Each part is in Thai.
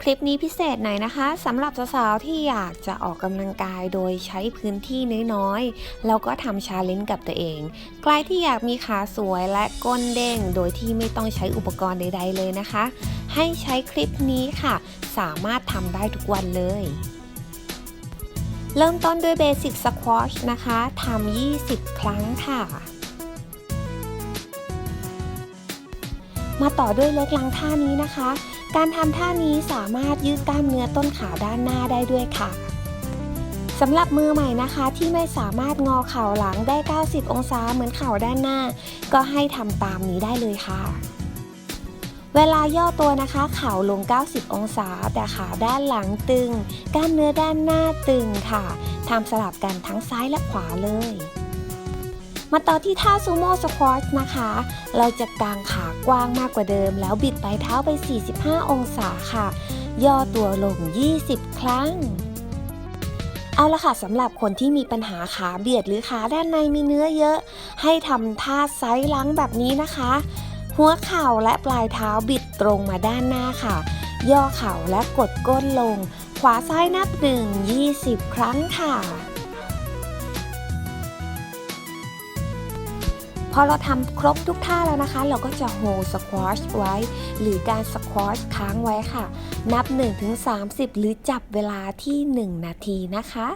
คลิปนี้พิเศษหน่อยนะคะสำหรับสาวๆที่อยากจะออกกำลังกายโดยใช้พื้นที่น้อยๆแล้วก็ทำชาเลนจ์กับตัวเองใครที่อยากมีขาสวยและก้นเด้งโดยที่ไม่ต้องใช้อุปกรณ์ใด ๆ เลยนะคะ ให้ใช้คลิปนี้ค่ะ สามารถทำได้ทุกวันเลย เริ่มต้นด้วยเบสิกสควอชนะคะทำ20 ครั้งค่ะ มาต่อด้วยเล็กลังท่านี้นะคะ การทำท่านี้สามารถยืดกล้ามเนื้อต้นขาด้านหน้าได้ด้วยค่ะสำหรับมือใหม่นะคะที่ไม่สามารถงอเข่าหลังได้ 90 องศาเหมือนเข่าด้านหน้า ก็ให้ทำตามนี้ได้เลยค่ะ เวลาย่อตัวนะคะ เข่าลง 90 องศา แต่ขาด้านหลังตึง กล้ามเนื้อด้านหน้าตึงค่ะทำสลับกันทั้งซ้ายและขวาเลย มาต่อที่ท่าซูโม่สควอชนะคะ เราจะกางขากว้างมากกว่าเดิม แล้วบิดปลายเท้าไป 45 องศาค่ะ ย่อตัวลง 20 ครั้ง เอาละค่ะสำหรับคนที่มีปัญหาขาเบียดหรือขาด้านในมีเนื้อเยอะ ให้ทำท่าไซส์ลังแบบนี้นะคะ หัวเข่าและปลายเท้าบิดตรงมาด้านหน้าค่ะ ย่อเข่าและกดก้นลง ขวาซ้ายนับหนึ่ง20 ครั้งค่ะ พอเราทำครบทุกท่าแล้วนะคะ เราก็จะโฮสควอชไว้ หรือการสควอชค้างไว้ค่ะ นับ 1-30 หรือจับเวลาที่ 1 นาทีนะคะ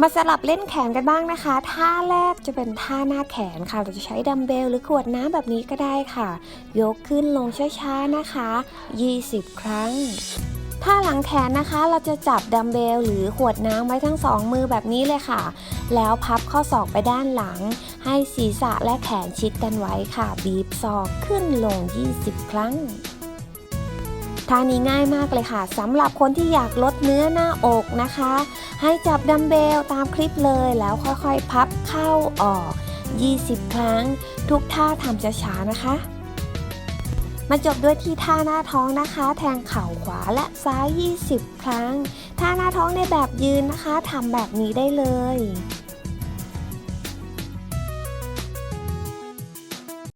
มาสลับเล่นแขนกันบ้างนะคะ ท่าแรกจะเป็นท่าหน้าแขนค่ะ เราจะใช้ดัมเบลหรือขวดน้ำแบบนี้ก็ได้ค่ะ ยกขึ้นลงช้าๆนะคะ 20 ครั้ง ท่าหลังแขนนะคะเราจะจับดัมเบลหรือขวดน้ำไว้ทั้งสองมือแบบนี้เลยค่ะ แล้วพับข้อศอกไปด้านหลัง ให้ศีรษะและแขนชิดกันไว้ค่ะ บีบศอกขึ้นลง 20 ครั้งท่านี้ง่ายมากเลยค่ะสำหรับคนที่อยากลดเนื้อหน้าอกนะคะ ให้จับดัมเบลตามคลิปเลยแล้วค่อยๆ พับเข้าออก 20 ครั้ง ทุกท่าทำช้าๆนะคะ มาจบด้วยที่ท่าหน้าท้องนะคะ แทงเข่าขวาและซ้าย 20 ครั้ง ท่าหน้าท้องในแบบยืนนะคะทำแบบนี้ได้เลย